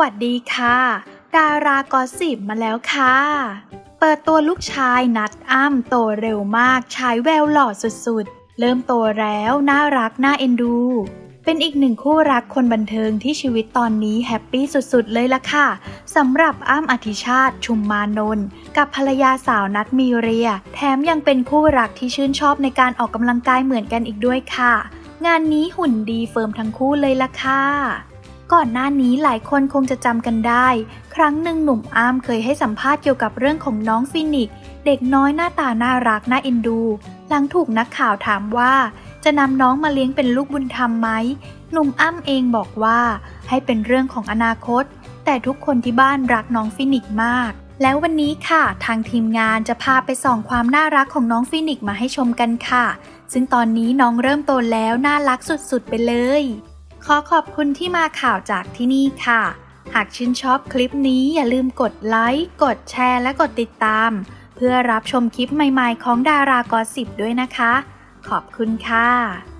วัสดีค่ะ ดารากอสิบมาแล้วค่ะ เปิดตัวลูกชายนัดอ้ำโตเร็วมากฉายแววหล่อสุดๆ เริ่มโตแล้วน่ารักน่าเอ็นดู เป็นอีกหนึ่งคู่รักคนบันเทิงที่ชีวิตตอนนี้แฮปปี้สุดๆ เลยล่ะค่ะสำหรับอ้ำอธิชาติชุมมานนท์กับภรรยาสาวนัดมีเรีย แถมยังเป็นคู่รักที่ชื่นชอบในการออกกำลังกายเหมือนกันอีกด้วยค่ะ งานนี้หุ่นดีเฟิร์มทั้งคู่เลยล่ะค่ะ ก่อนหน้านี้หลายคนคงจะจำกันได้ ครั้งหนึ่งหนุ่มอามเคยให้สัมภาษณ์เกี่ยวกับเรื่องของน้องฟินิก เด็กน้อยหน้าตาน่ารักน่าเอ็นดู หลังถูกนักข่าวถามว่า จะนำน้องมาเลี้ยงเป็นลูกบุญธรรมไหมหนุ่มอ้ำเองบอกว่า ให้เป็นเรื่องของอนาคต แต่ทุกคนที่บ้านรักน้องฟินิกมาก แล้ววันนี้ค่ะ ทางทีมงานจะพาไปส่องความน่ารักของน้องฟินิกมาให้ชมกันค่ะ ซึ่งตอนนี้น้องเริ่มโตแล้วน่ารักสุดๆไปเลย ขอขอบคุณที่มาข่าวจากที่นี่ค่ะ หากชื่นชอบคลิปนี้อย่าลืมกดไลค์ กดแชร์ และกดติดตาม เพื่อรับชมคลิปใหม่ๆ ของดารากอสิบด้วยนะคะ ขอบคุณค่ะ